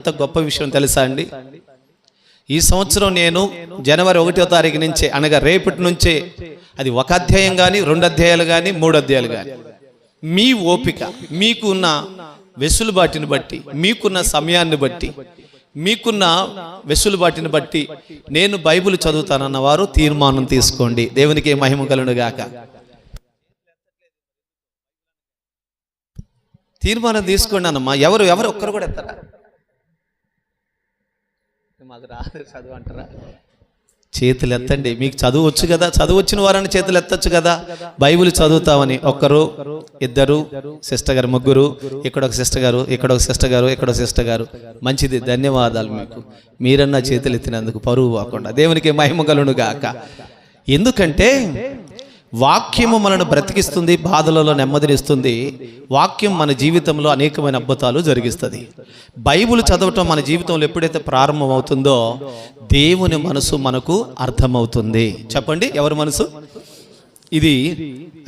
ఎంత గొప్ప విషయం తెలుసా అండి? ఈ సంవత్సరం నేను జనవరి ఒకటో తారీఖు నుంచే అనగా రేపటి నుంచే అది ఒక అధ్యాయం కానీ రెండు అధ్యాయాలు కానీ మూడు అధ్యాయాలు కానీ మీ ఓపిక మీకున్న వెసులుబాటిని బట్టి మీకున్న సమయాన్ని బట్టి మీకున్న వెసులుబాటిని బట్టి నేను బైబిల్ చదువుతానన్న వారు తీర్మానం తీసుకోండి. దేవునికి మహిమ కలును తీర్మానం తీసుకోండి అన్నమ్మా. ఎవరు ఎవరు ఒక్కరు కూడా ఎత్తారా? మాకు రాదు చదువు అంటారా చేతులు ఎత్తండి. మీకు చదువు వచ్చు కదా? చదువు వచ్చిన వారని చేతులు ఎత్తచ్చు కదా? బైబిల్ చదువుతామని ఒక్కరు ఇద్దరు సిస్టర్ గారు ముగ్గురు ఇక్కడ ఒక సిస్టర్ గారు ఇక్కడ ఒక సిస్టర్ గారు ఇక్కడ ఒక సిస్టర్ గారు. మంచిది. ధన్యవాదాలు మీకు. మీరన్నా చేతులు ఎత్తినందుకు పరువు కాకుండా దేవునికి మహిమ కలును గాక ఎందుకంటే వాక్యము మనను బ్రతికిస్తుంది బాధలలో నెమ్మదినిస్తుంది. వాక్యం మన జీవితంలో అనేకమైన అద్భుతాలు జరిగిస్తుంది. బైబిల్ చదవటం మన జీవితంలో ఎప్పుడైతే ప్రారంభమవుతుందో దేవుని మనసు మనకు అర్థమవుతుంది. చెప్పండి ఎవరి మనసు? ఇది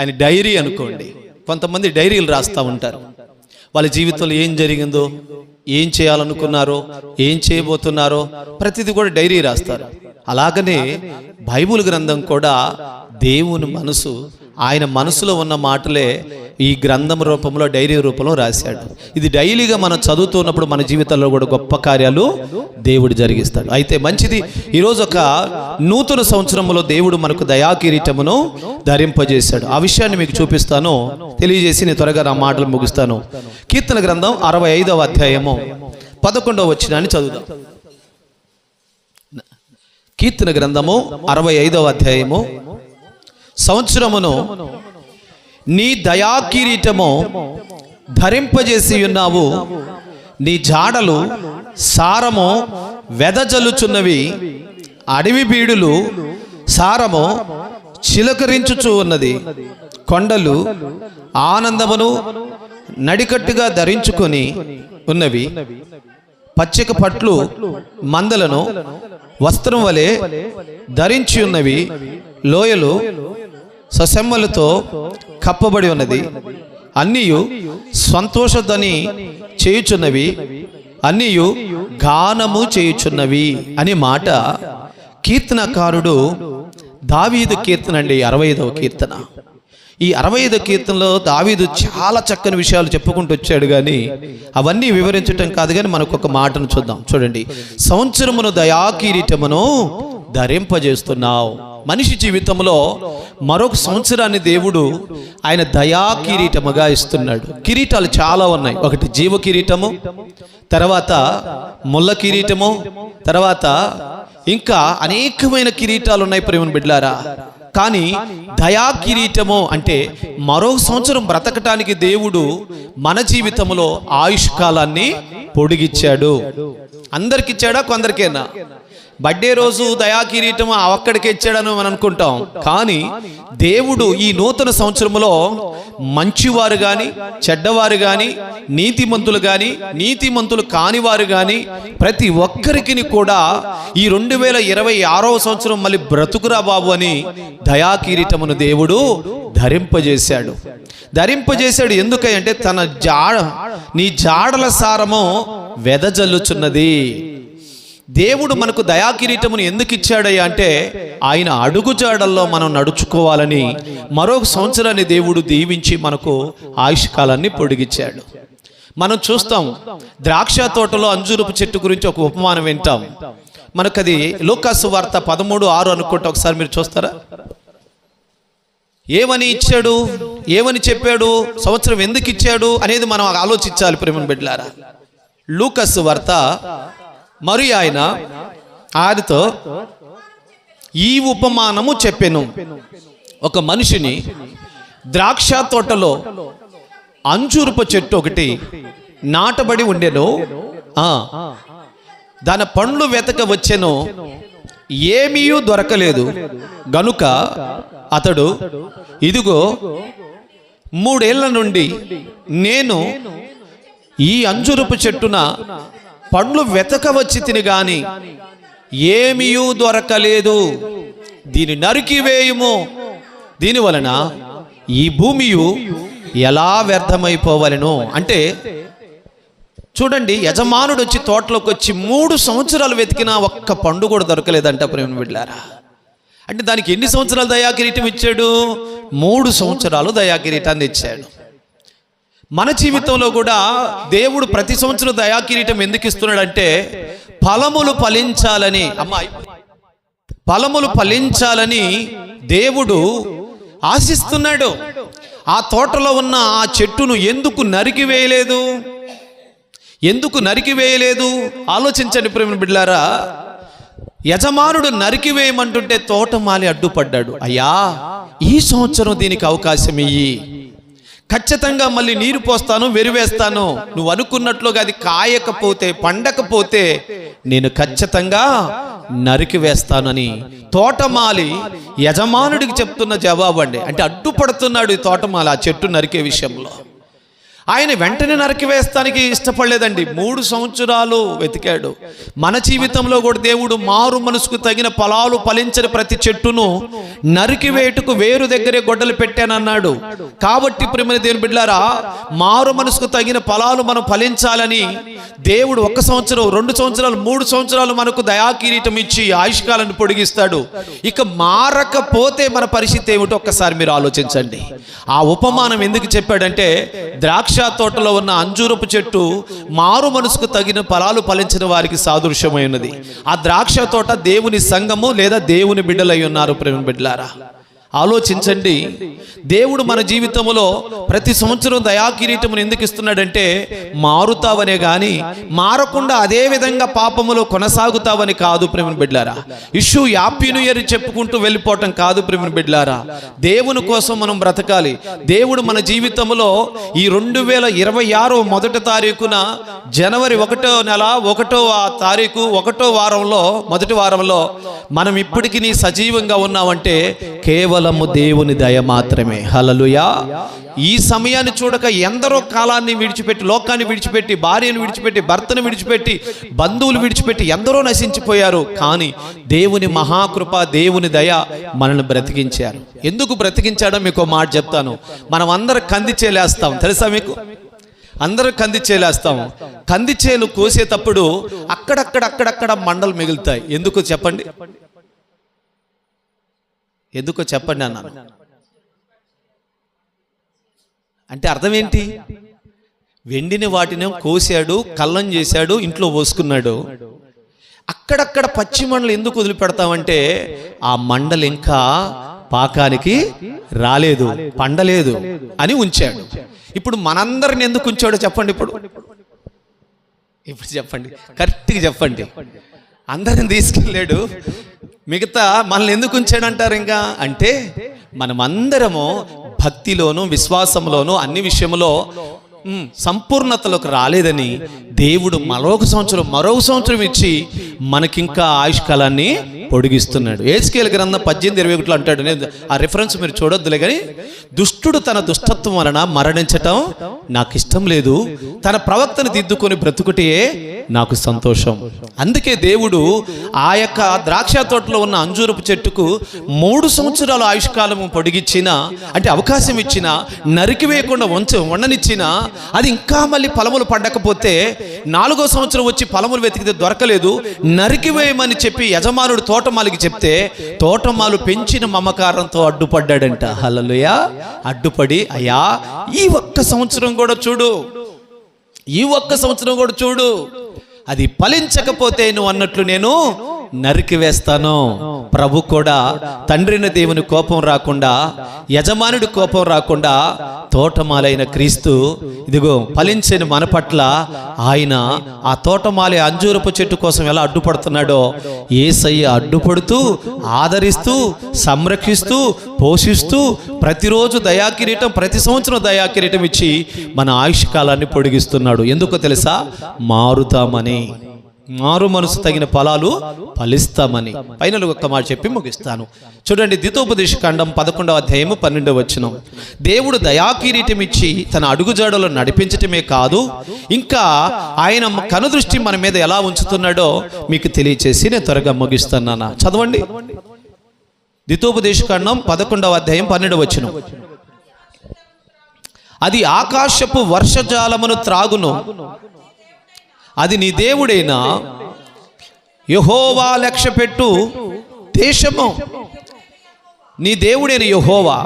ఆయన డైరీ అనుకోండి. కొంతమంది డైరీలు రాస్తూ ఉంటారు. వాళ్ళ జీవితంలో ఏం జరిగిందో ఏం చేయాలనుకున్నారో ఏం చేయబోతున్నారో ప్రతిదీ కూడా డైరీ రాస్తారు. అలాగనే బైబుల్ గ్రంథం కూడా దేవుని మనసు ఆయన మనసులో ఉన్న మాటలే ఈ గ్రంథం రూపంలో డైరీ రూపంలో రాశాడు. ఇది డైలీగా మనం చదువుతున్నప్పుడు మన జీవితంలో కూడా గొప్ప కార్యాలు దేవుడు జరిగిస్తాడు. అయితే మంచిది ఈరోజు ఒక నూతన సంవత్సరంలో దేవుడు మనకు దయాకిరీటమును ధరింపజేశాడు. ఆ విషయాన్ని మీకు చూపిస్తాను తెలియజేసి నేను త్వరగా నా మాటలు ముగిస్తాను. కీర్తన గ్రంథం అరవై ఐదవ అధ్యాయము పదకొండవ వచ్చినాన్ని చదువుదాం. కీర్తన గ్రంథము అరవై ఐదవ అధ్యాయము. సంవత్సరమును నీ దయాకిరీటము ధరింపజేసి ఉన్నావు నీ జాడలు సారము వెదజల్లుచున్నవి. అడవి బీడులు సారము చిలకరించుచు ఉన్నది. కొండలు ఆనందమును నడికట్టుగా ధరించుకొని ఉన్నవి. పచ్చిక పట్లు మందలను వస్త్రం వలె ధరించి ఉన్నవి లోయలు ససెమ్మలతో కప్పబడి ఉన్నది. అన్నీయు సంతోషదని చేయుచున్నవి అన్నీయు గానము చేయుచున్నవి అనే మాట కీర్తనకారుడు దావీదు కీర్తన అండి అరవై ఐదవ కీర్తన. ఈ అరవై ఐదు కీర్తనలో దావీదు చాలా చక్కని విషయాలు చెప్పుకుంటూ వచ్చాడు కానీ అవన్నీ వివరించటం కాదు కానీ మనకు ఒక మాటను చూద్దాం. చూడండి. సంవత్సరమును దయాకిరీటమును ధరింపజేస్తున్నావు. మనిషి జీవితంలో మరొక సంవత్సరాన్ని దేవుడు ఆయన దయా కిరీటముగా ఇస్తున్నాడు. కిరీటాలు చాలా ఉన్నాయి. ఒకటి జీవ కిరీటము తర్వాత ముళ్ళ కిరీటము తర్వాత ఇంకా అనేకమైన కిరీటాలు ఉన్నాయి ప్రేమ బిడ్లారా కానీ దయా కిరీటము అంటే మరో సంవత్సరం బ్రతకటానికి దేవుడు మన జీవితంలో ఆయుష్ కాలాన్ని పొడిగిచ్చాడు. అందరికిచ్చాడా? కొందరికేనా? బర్త్డే రోజు దయా కిరీటం ఆ ఒక్కడికి ఇచ్చాడని మనం అనుకుంటాం. కానీ దేవుడు ఈ నూతన సంవత్సరంలో మంచివారు కానీ చెడ్డవారు కానీ నీతిమంతులు కానీ నీతిమంతులు కానివారు కానీ ప్రతి ఒక్కరికి కూడా ఈ రెండు వేల ఇరవై ఆరవ సంవత్సరం మళ్ళీ బ్రతుకురా బాబు అని దయా కిరీటమును దేవుడు ధరింపజేశాడు. ధరింపజేశాడు ఎందుకంటే తన జాడ నీ జాడల సారము వెదజల్లుచున్నది. దేవుడు మనకు దయాకిరీటమును ఎందుకు ఇచ్చాడయ్యా అంటే ఆయన అడుగుజాడల్లో మనం నడుచుకోవాలని మరొక సంవత్సరాన్ని దేవుడు దీవించి మనకు ఆయుష్కాలాన్ని పొడిగిచ్చాడు. మనం చూస్తాం ద్రాక్ష తోటలో అంజూరపు చెట్టు గురించి ఒక ఉపమానం వింటాం. మనకు అది లోకాసు వార్త పదమూడు ఆరు అనుకుంటే ఒకసారి మీరు చూస్తారా? ఏమని ఇచ్చాడు? ఏమని చెప్పాడు? సంవత్సరం ఎందుకు ఇచ్చాడు? అనేది మనం ఆలోచించాలి ప్రేమ బిడ్డలారా. లూకస్ వార్త మరి ఆయన ఆయనతో ఈ ఉపమానము చెప్పెను. ఒక మనిషిని ద్రాక్ష తోటలో అంజూరపు చెట్టు ఒకటి నాటబడి ఉండెను. దాని పండ్లు వెతక వచ్చెను. ఏమీ దొరకలేదు. గనుక అతడు ఇదిగో మూడేళ్ళ నుండి నేను ఈ అంజురపు చెట్టున పండ్లు వెతక వచ్చి తిని గాని ఏమీయూ దొరకలేదు. దీని నరికివేయుము దీని వలన ఈ భూమియు ఎలా వ్యర్థమైపోవలను? అంటే చూడండి యజమానుడు వచ్చి తోటలోకి వచ్చి మూడు సంవత్సరాలు వెతికినా ఒక్క పండు కూడా దొరకలేదంట ప్రేమ బిడ్డారా అంటే దానికి ఎన్ని సంవత్సరాలు దయాకిరీటం ఇచ్చాడు? మూడు సంవత్సరాలు దయాకిరీటాన్ని ఇచ్చాడు. మన జీవితంలో కూడా దేవుడు ప్రతి సంవత్సరం దయాకిరీటం ఎందుకు ఇస్తున్నాడంటే ఫలములు ఫలించాలని. అమ్మాయి ఫలములు ఫలించాలని దేవుడు ఆశిస్తున్నాడు. ఆ తోటలో ఉన్న ఆ చెట్టును ఎందుకు నరికివేయలేదు ఎందుకు నరికివేయలేదు ఆలోచించండి ప్రేమ బిడ్లారా యజమానుడు నరికివేయమంటుంటే తోటమాలి అడ్డుపడ్డాడు. అయ్యా ఈ సంవత్సరం దీనికి అవకాశం ఇయ్యి. ఖచ్చితంగా మళ్ళీ నీరు పోస్తాను వెరివేస్తాను నువ్వు అనుకున్నట్లుగా అది కాయకపోతే పండకపోతే నేను ఖచ్చితంగా నరికి వేస్తానని తోటమాలి యజమానుడికి చెప్తున్న జవాబు అండి. అంటే అడ్డుపడుతున్నాడు ఈ తోటమాలి ఆ చెట్టు నరికే విషయంలో. ఆయన వెంటనే నరికివేస్తానికి ఇష్టపడలేదండి. మూడు సంవత్సరాలు వెతికాడు. మన జీవితంలో కూడా దేవుడు మారు మనసుకు తగిన ఫలాలు ఫలించని ప్రతి చెట్టును నరికివేటుకు వేరు దగ్గరే గొడ్డలు పెట్టానన్నాడు. కాబట్టి ప్రేమ దేవుని బిడ్డారా మారు మనసుకు తగిన ఫలాలు మనం ఫలించాలని దేవుడు ఒక సంవత్సరం రెండు సంవత్సరాలు మూడు సంవత్సరాలు మనకు దయాకిరీటం ఇచ్చి ఆయుష్కాలను పొడిగిస్తాడు. ఇక మారకపోతే మన పరిస్థితి ఏమిటో ఒక్కసారి మీరు ఆలోచించండి. ఆ ఉపమానం ఎందుకు చెప్పాడంటే ద్రాక్ష ద్రాక్ష తోటలో ఉన్న అంజూరపు చెట్టు మారు మనసుకు తగిన ఫలాలు ఫలించిన వారికి సాదృశ్యమైనది. ఆ ద్రాక్ష తోట దేవుని సంఘము లేదా దేవుని బిడ్డలై ఉన్నారు ప్రేమ బిడ్డలారా. ఆలోచించండి. దేవుడు మన జీవితంలో ప్రతి సంవత్సరం దయాకిరీటమును ఎందుకు ఇస్తున్నాడంటే మారుతావనే గాని మారకుండా అదే విధంగా పాపములో కొనసాగుతావని కాదు ప్రేమ బిడ్లారా. ఇష్యూ హ్యాపీ న్యూ ఇయర్ చెప్పుకుంటూ వెళ్ళిపోవటం కాదు ప్రేమ బిడ్లారా. దేవుని కోసం మనం బ్రతకాలి. దేవుడు మన జీవితంలో ఈ రెండు వేల ఇరవై ఆరో మొదటి తారీఖున జనవరి ఒకటో నెల ఒకటో తారీఖు ఒకటో వారంలో మొదటి వారంలో మనం ఇప్పటికీ సజీవంగా ఉన్నామంటే కేవలము దేవుని దయ మాత్రమే. హలలుయా ఈ సమయాన్ని చూడక ఎందరో కాలాన్ని విడిచిపెట్టి లోకాన్ని విడిచిపెట్టి భార్యను విడిచిపెట్టి భర్తను విడిచిపెట్టి బంధువులు విడిచిపెట్టి ఎందరో నశించిపోయారు. కానీ దేవుని మహాకృప దేవుని దయ మనల్ని బ్రతికించారు. ఎందుకు బ్రతికించాడో మీకు మాట చెప్తాను. మనం అందరం కంది చేలేస్తాం. తెలుసా మీకు? అందరూ కంది చేలేస్తాము కంది చేలు కోసేటప్పుడు అక్కడక్కడ అక్కడక్కడ మండలు మిగులుతాయి. ఎందుకు చెప్పండి? ఎందుకో చెప్పండి అన్నాను. అంటే అర్థం ఏంటి? వెండిని వాటిని కోసాడు కల్లం చేశాడు ఇంట్లో పోసుకున్నాడు. అక్కడక్కడ పచ్చి మండలు ఎందుకు వదిలిపెడతామంటే ఆ మండలు ఇంకా పాకానికి రాలేదు పండలేదు అని ఉంచాడు. ఇప్పుడు మనందరిని ఎందుకు ఉంచాడో చెప్పండి ఇప్పుడు. ఇప్పుడు చెప్పండి. కరెక్ట్గా చెప్పండి. అందరిని తీసుకెళ్ళాడు. మిగతా మనల్ని ఎందుకు ఉంచాడంటారు ఇంకా? అంటే మనమందరము భక్తిలోను విశ్వాసంలోను అన్ని విషయంలో సంపూర్ణతలోకి రాలేదని దేవుడు మరొక సంవత్సరం మరొక సంవత్సరం ఇచ్చి మనకింకా ఆయుష్కాలాన్ని పొడిగిస్తున్నాడు. ఏస్కేల్ గ్రంథం పద్దెనిమిది ఇరవై ఒకటిలో అంటాడు. నేను ఆ రిఫరెన్స్ మీరు చూడొద్దులే కానీ దుష్టుడు తన దుష్టత్వం వలన మరణించటం నాకు ఇష్టం లేదు. తన ప్రవక్తను దిద్దుకొని బ్రతుకుటే నాకు సంతోషం. అందుకే దేవుడు ఆ యొక్క ద్రాక్ష తోటలో ఉన్న అంజూరపు చెట్టుకు మూడు సంవత్సరాల ఆయుష్కాలము పొడిగిచ్చిన అంటే అవకాశం ఇచ్చిన నరికి వేయకుండా ఉండనిచ్చిన అది ఇంకా మళ్ళీ ఫలములు పడకపోతే నాలుగో సంవత్సరం వచ్చి ఫలములు వెతికితే దొరకలేదు నరికివేయమని చెప్పి యజమానుడు తోట తోటమాలికి చెప్తే తోటమాలు పెంచిన మమకారంతో అడ్డుపడ్డాడంట. హలలుయ అడ్డుపడి అయ్యా ఈ ఒక్క సంవత్సరం కూడా చూడు. ఈ ఒక్క సంవత్సరం కూడా చూడు. అది ఫలించకపోతే నువ్వు అన్నట్లు నేను నరికి వేస్తాను. ప్రభు కూడా తండ్రిని దేవుని కోపం రాకుండా యజమానుడి కోపం రాకుండా తోటమాలైన క్రీస్తు ఇదిగో ఫలించని మన పట్ల ఆయన ఆ తోటమాలి అంజూరపు చెట్టు కోసం ఎలా అడ్డుపడుతున్నాడో ఏసయ్య అడ్డుపడుతూ ఆదరిస్తూ సంరక్షిస్తూ పోషిస్తూ ప్రతిరోజు దయాకిరీటం ప్రతి సంవత్సరం దయాకిరీటం ఇచ్చి మన ఆయుష్ కాలాన్ని పొడిగిస్తున్నాడు. ఎందుకో తెలుసా? మారుతామని. మారు మనసు తగిన ఫలాలు ఫలిస్తామని. పైన ఒక్క మాట చెప్పి ముగిస్తాను. చూడండి దితోపదేశ ఖండం పదకొండవ అధ్యాయము పన్నెండవ వచనం. దేవుడు దయాకిరీటం ఇచ్చి తన అడుగుజాడలో నడిపించటమే కాదు ఇంకా ఆయన కనుదృష్టి మన మీద ఎలా ఉంచుతున్నాడో మీకు తెలియచేసి నేను త్వరగా ముగిస్తున్నానా చదవండి. ద్వితోపదేశకాండం పదకొండవ అధ్యాయం పన్నెండు వచ్చిన అది ఆకాశపు వర్షజాలమును త్రాగును అది నీ దేవుడైనా యహోవా లక్ష్య పెట్టు దేశము. నీ దేవుడైన యహోవా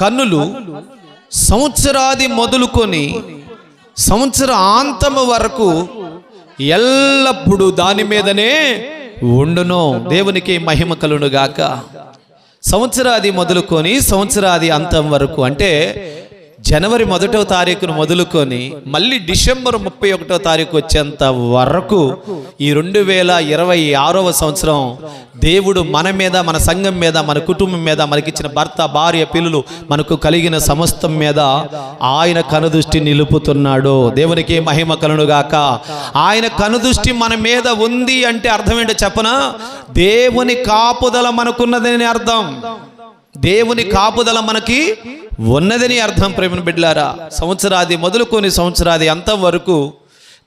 కన్నులు సంవత్సరాది మొదలుకొని సంవత్సర అంతము వరకు ఎల్లప్పుడూ దాని మీదనే ఉండును. దేవునికి మహిమ కలునుగాక సంవత్సరాది మొదలుకొని సంవత్సరాది అంతం వరకు అంటే జనవరి మొదటో తారీఖును మొదలుకొని మళ్ళీ డిసెంబర్ ముప్పై ఒకటో తారీఖు వచ్చేంత వరకు ఈ రెండు వేల ఇరవై ఆరవ సంవత్సరం దేవుడు మన మీద మన సంఘం మీద మన కుటుంబం మీద మనకిచ్చిన భర్త భార్య పిల్లలు మనకు కలిగిన సమస్తం మీద ఆయన కనుదృష్టి నిలుపుతున్నాడు. దేవునికి మహిమ కలునుగాక ఆయన కనుదృష్టి మన మీద ఉంది అంటే అర్థం ఏంటో చెప్పనా? దేవుని కాపుదల మనకున్నదని అర్థం. దేవుని కాపుదల మనకి ఉన్నదని అర్థం ప్రేమ బిడ్లారా సంవత్సరాది మొదలుకొని సంవత్సరాది అంతం వరకు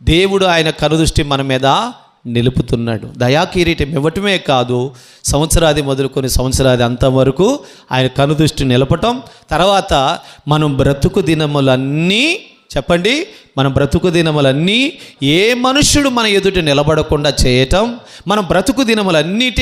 దేవుడు ఆయన కనుదృష్టి మన మీద నిలుపుతున్నాడు. దయాకిరీటం ఇవ్వటమే కాదు సంవత్సరాది మొదలుకొని సంవత్సరాది అంతం వరకు ఆయన కనుదృష్టి నిలపటం తర్వాత మనం బ్రతుకు దినములన్నీ చెప్పండి మన బ్రతుకు దినములన్నీ ఏ మనుష్యుడు మన ఎదుట నిలబడకుండా చేయటం మన బ్రతుకు దినములన్నిటి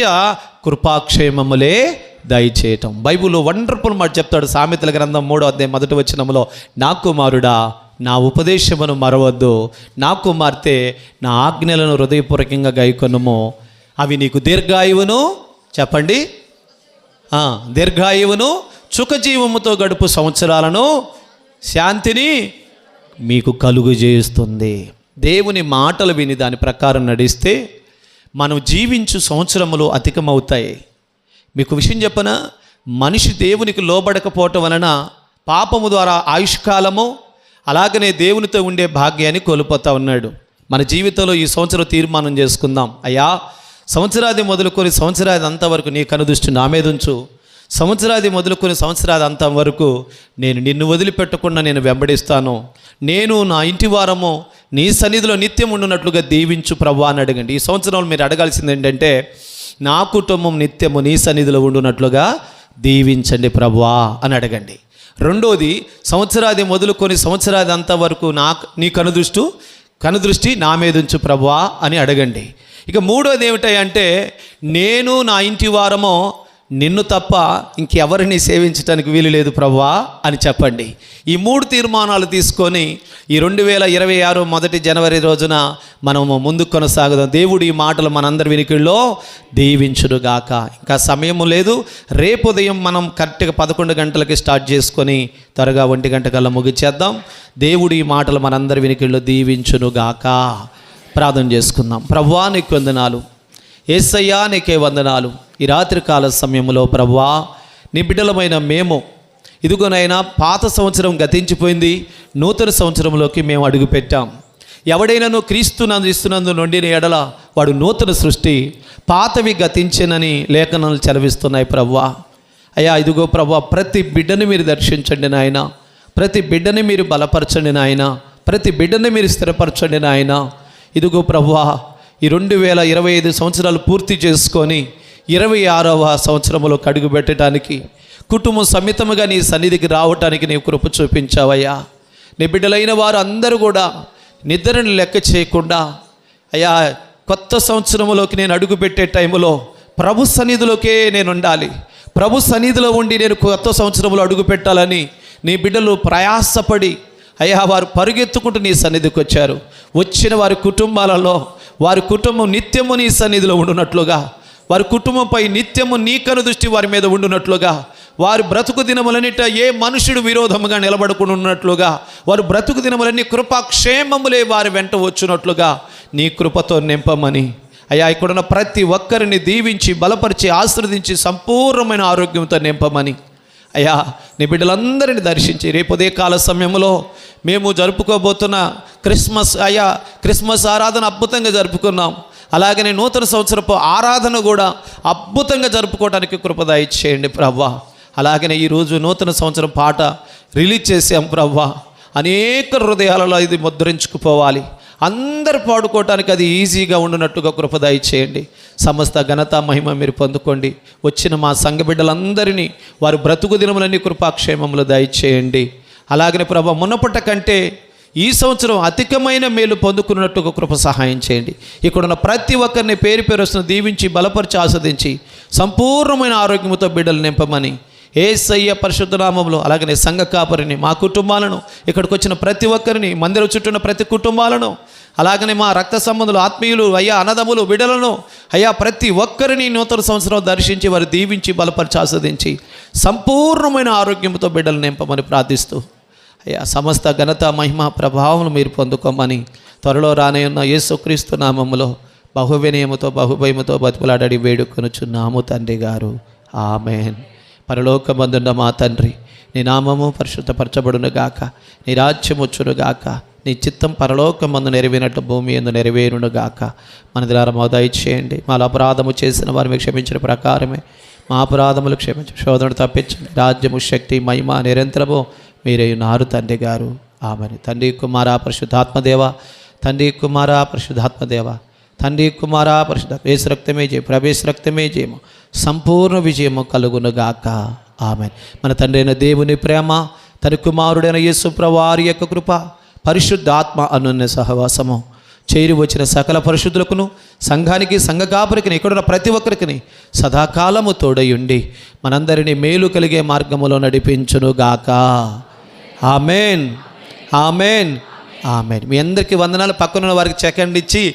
కృపాక్షేమములే దయచేయటం. బైబిల్లో వండర్ఫుల్ మాట చెప్తాడు సామెతల గ్రంథం మూడో అధ్యాయం మొదటి వచ్చినములో నా కుమారుడా నా ఉపదేశమును మరవద్దు. నా కుమార్తె నా ఆజ్ఞలను హృదయపూర్వకంగా గైకొనుము. అవి నీకు దీర్ఘాయువును చెప్పండి. దీర్ఘాయువును సుఖజీవముతో గడుపు సంవత్సరాలను శాంతిని మీకు కలుగు చేస్తుంది దేవుని మాటలు విని దాని ప్రకారం నడిస్తే మనం జీవించు సంవత్సరములు అధికమవుతాయి. మీకు విషయం చెప్పన? మనిషి దేవునికి లోబడకపోవటం వలన పాపము ద్వారా ఆయుష్కాలము అలాగనే దేవునితో ఉండే భాగ్యాన్ని కోల్పోతా ఉన్నాడు. మన జీవితంలో ఈ సంవత్సరం తీర్మానం చేసుకుందాం. అయ్యా సంవత్సరాది మొదలుకొని సంవత్సరాది అంతవరకు నీ కనుదృష్టి నా మీద ఉంచు. సంవత్సరాది మొదలుకొని సంవత్సరాది అంతం వరకు నేను నిన్ను వదిలిపెట్టకుండా నేను వెంబడిస్తాను. నేను నా ఇంటి వారము నీ సన్నిధిలో నిత్యం ఉండునట్లుగా దీవించు ప్రభా అని అడగండి. ఈ సంవత్సరంలో మీరు అడగాల్సింది ఏంటంటే నా కుటుంబం నిత్యము నీ సన్నిధిలో ఉండునట్లుగా దీవించండి ప్రభువా అని అడగండి. రెండోది సంవత్సరాది మొదలుకొని సంవత్సరాది అంత వరకు నా నీ కనుదృష్టి కనుదృష్టి నా మీద ఉంచు ప్రభువా అని అడగండి. ఇక మూడోది ఏమిటంటే నేను నా ఇంటి వారమో నిన్ను తప్ప ఇంకెవరిని సేవించడానికి వీలు లేదు ప్రభువా అని చెప్పండి. ఈ మూడు తీర్మానాలు తీసుకొని ఈ రెండు వేల ఇరవై ఆరు మొదటి జనవరి రోజున మనము ముందుకు కొనసాగుదాం. దేవుడు ఈ మాటలు మనందరి వినికిల్లో దీవించుడుగాక ఇంకా సమయము లేదు. రేపు ఉదయం మనం కరెక్ట్గా పదకొండు గంటలకి స్టార్ట్ చేసుకొని త్వరగా ఒంటి గంట కల్లా ముగిచేద్దాం దేవుడు ఈ మాటలు మనందరి వినికిల్లో దీవించునుగాక. ప్రార్థన చేసుకుందాం. ప్రభువా నీకు వందనాలు. ఏసయ్యా నీకే వందనాలు. ఈ రాత్రికాల సమయంలో ప్రభా నిబిడలమైన బిడ్డలమైన మేము ఇదిగోనైనా పాత సంవత్సరం గతించిపోయింది నూతన సంవత్సరంలోకి మేము అడుగుపెట్టాం. ఎవడైనాను క్రీస్తునందు ఇస్తున్నందు నుండిన ఎడల వాడు నూతన సృష్టి పాతవి గతించనని లేఖనాలు చదివిస్తున్నాయి ప్రవ్వా అయ్యా ఇదిగో ప్రభా ప్రతి బిడ్డని మీరు దర్శించండి నాయన. ప్రతి బిడ్డని మీరు బలపరచండి నాయన. ప్రతి బిడ్డని మీరు స్థిరపరచండి నాయన. ఇదిగో ప్రభా ఈ రెండు వేల ఇరవై ఐదు సంవత్సరాలు పూర్తి చేసుకొని ఇరవై ఆరవ సంవత్సరంలో కడుగు పెట్టడానికి కుటుంబం సమితముగా నీ సన్నిధికి రావటానికి నీ కృప చూపించావయ్యా. నీ బిడ్డలైన వారు అందరూ కూడా నిద్రను లెక్క చేయకుండా అయ్యా కొత్త సంవత్సరంలోకి నేను అడుగుపెట్టే టైంలో ప్రభు సన్నిధిలోకే నేను ఉండాలి. ప్రభు సన్నిధిలో ఉండి నేను కొత్త సంవత్సరంలో అడుగు పెట్టాలని నీ బిడ్డలు ప్రయాసపడి అయ్యా వారు పరుగెత్తుకుంటూ నీ సన్నిధికి వచ్చారు. వచ్చిన వారి కుటుంబాలలో వారి కుటుంబం నిత్యము నీ సన్నిధిలో ఉండునట్లుగా. వారి కుటుంబంపై నిత్యము నీ కను దృష్టి వారి మీద ఉండునట్లుగా. వారి బ్రతుకు దినములన్నిట ఏ మనుషుడు విరోధముగా నిలబడుకుని ఉన్నట్లుగా. వారు బ్రతుకు దినములన్నీ కృపాక్షేమములే వారి వెంట వచ్చినట్లుగా. నీ కృపతో నింపమని. అయ్యా ఇక్కడున్న ప్రతి ఒక్కరిని దీవించి బలపరిచి ఆశ్రదించి సంపూర్ణమైన ఆరోగ్యంతో నింపమని. అయ్యా నీ బిడ్డలందరిని దర్శించి రేపు ఉదయ కాల సమయంలో మేము జరుపుకోబోతున్న క్రిస్మస్ అయ్యా క్రిస్మస్ ఆరాధన అద్భుతంగా జరుపుకున్నాం. అలాగనే నూతన సంవత్సరపు ఆరాధన కూడా అద్భుతంగా జరుపుకోవడానికి కృపదాయి చేయండి ప్రవ్వా. అలాగనే ఈరోజు నూతన సంవత్సరం పాట రిలీజ్ చేసాం ప్రవ్వా. అనేక హృదయాలలో ఇది ముద్రించుకుపోవాలి. అందరు పాడుకోవటానికి అది ఈజీగా ఉండినట్టుగా కృపదాయి చేయండి సమస్త ఘనత మహిమ మీరు పొందుకోండి. వచ్చిన మా సంఘ బిడ్డలందరినీ వారు బ్రతుకు దినములన్నీ కృపాక్షేమములు దయచేయండి. అలాగనే ప్రభా మునపట కంటే ఈ సంవత్సరం అధికమైన మేలు పొందుకున్నట్టుగా కృప సహాయం చేయండి. ఇక్కడున్న ప్రతి ఒక్కరిని పేరు పేరు వస్తున్న దీవించి బలపరిచి ఆస్వాదించి సంపూర్ణమైన ఆరోగ్యంతో బిడ్డలు నింపమని ఏసయ్య సయ్య నామంలో అలాగనే సంఘ కాపరిని మా కుటుంబాలను ఇక్కడికి వచ్చిన ప్రతి ఒక్కరిని మందిరం చుట్టూన్న ప్రతి కుటుంబాలను అలాగనే మా రక్త సంబంధులు ఆత్మీయులు అయ్యా అన్నదమ్ములు బిడలను అయ్యా ప్రతి ఒక్కరిని నూతన సంవత్సరం దర్శించి వారు దీవించి బలపరిచి ఆస్వాదించి సంపూర్ణమైన ఆరోగ్యంతో బిడ్డలు నింపమని ప్రార్థిస్తూ అయ్యా సమస్త ఘనత మహిమ ప్రభావం మీరు పొందుకోమని త్వరలో రానయ్యున్న యేసుక్రీస్తు నామములో బహువినయముతో బహుభయముతో బతుకులాడడి వేడుకొనుచున్నాము తండ్రి గారు. ఆమెన్. పరలోకమందున్న మా తండ్రి నీ నామము పరిశుద్ధపరచబడును గాక నీ రాజ్యం వచ్చునుగాక గాక నీ చిత్తం పరలోకమందు నెరవేరినట్టు భూమి ఎందు నెరవేరును గాక మన ద్వారా మోదాయి చేయండి మా అపరాధము చేసిన వారిని క్షమించిన ప్రకారమే. మా అపరాధములు క్షమించి. శోధన తప్పించండి. రాజ్యము శక్తి మహిమ నిరంతరము మీరే నారు తండ్రి గారు. ఆమెని. తండ్రి కుమార పరిశుద్ధాత్మదేవ తండ్రి కుమార పరిశుద్ధాత్మదేవ తండ్రి కుమార పరిశుద్ధ వేసు రక్తమే జయ ప్రవేశ రక్తమే జయము. సంపూర్ణ విజయము కలుగునుగాక. ఆమె మన తండ్రి అయిన దేవుని ప్రేమ తన కుమారుడైన యేసు వారి యొక్క కృప పరిశుద్ధాత్మ అనున్న సహవాసము. చేరి వచ్చిన సకల పరిశుద్ధులకును సంఘానికి సంఘ కాపురికి ఇక్కడున్న ప్రతి ఒక్కరికి సదాకాలము తోడయుండి మనందరినీ మేలు కలిగే మార్గములో నడిపించునుగాక. ఆమెన్. ఆమెన్. ఆమెన్. మీ అందరికీ వందనాలు. పక్కనున్న వారికి చెకండి ఇచ్చి